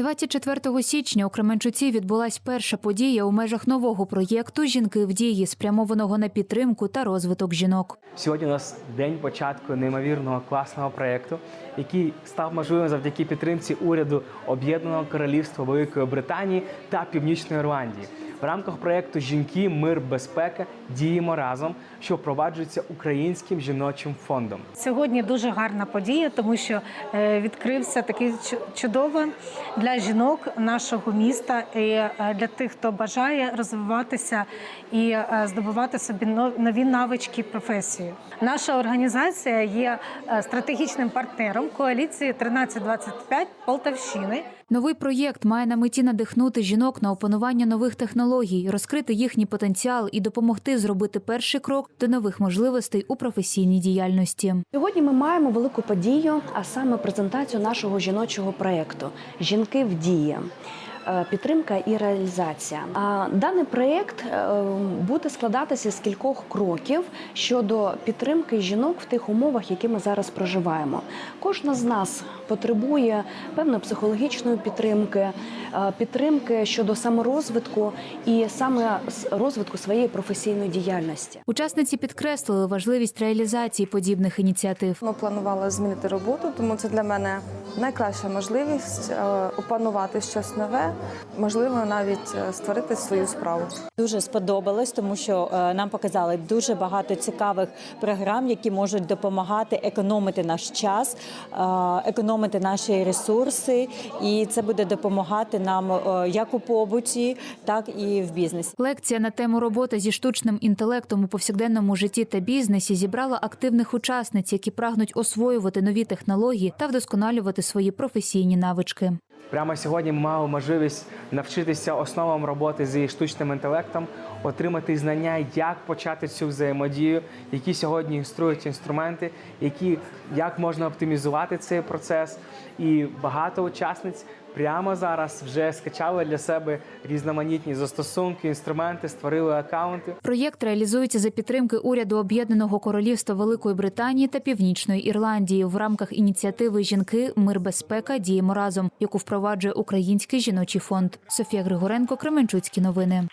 24 січня у Кременчуці відбулась перша подія у межах нового проєкту Жінки в дії, спрямованого на підтримку та розвиток жінок. Сьогодні у нас день початку неймовірного класного проєкту, який став можливим завдяки підтримці уряду Об'єднаного Королівства Великої Британії та Північної Ірландії. В рамках проєкту Жінки, мир, безпека діємо разом, що впроваджується українським жіночим фондом. Сьогодні дуже гарна подія, тому що е, відкрився такий чу- чудово для жінок нашого міста і е, для тих, хто бажає розвиватися і е, здобувати собі но- нові навички професії. Наша організація є стратегічним партнером коаліції 1325 Полтавщини. Новий проєкт має на меті надихнути жінок на опанування нових технологій, розкрити їхній потенціал і допомогти зробити перший крок до нових можливостей у професійній діяльності. Сьогодні ми маємо велику подію, а саме презентацію нашого жіночого проєкту Жінки в дії. Е, Підтримка і реалізація. А Даний проєкт е, буде складатися з кількох кроків щодо підтримки жінок в тих умовах, які ми зараз проживаємо. Кожна з нас потребує певної психологічної підтримки, е, підтримки щодо саморозвитку і саме розвитку своєї професійної діяльності. Учасниці підкреслили важливість реалізації подібних ініціатив. Ми планували змінити роботу, тому це для мене найкраща можливість опанувати щось нове, можливо, навіть е, створити свою справу. Дуже сподобалось, тому що е, нам показали дуже багато цікавих програм, які можуть допомагати економити наш час, е, економити наші ресурси, і це буде допомагати нам як у побуті, так і в бізнесі. Лекція на тему роботи зі штучним інтелектом у повсякденному житті та бізнесі зібрала активних учасниць, які прагнуть освоювати нові технології та вдосконалювати свої професійні навички. Прямо сьогодні ми мали можливість навчитися основам роботи зі штучним інтелектом, отримати знання, як почати цю взаємодію, які сьогодні інструють інструменти, які як можна оптимізувати цей процес. І багато учасниць прямо зараз вже скачали для себе різноманітні застосунки, інструменти, створили акаунти. Проєкт реалізується за підтримки уряду Об'єднаного Королівства Великої Британії та Північної Ірландії в рамках ініціативи Жінки, мир, безпека діємо разом, яку впроваджує Український жіночий фонд. Софія Григоренко, Кременчуцькі новини.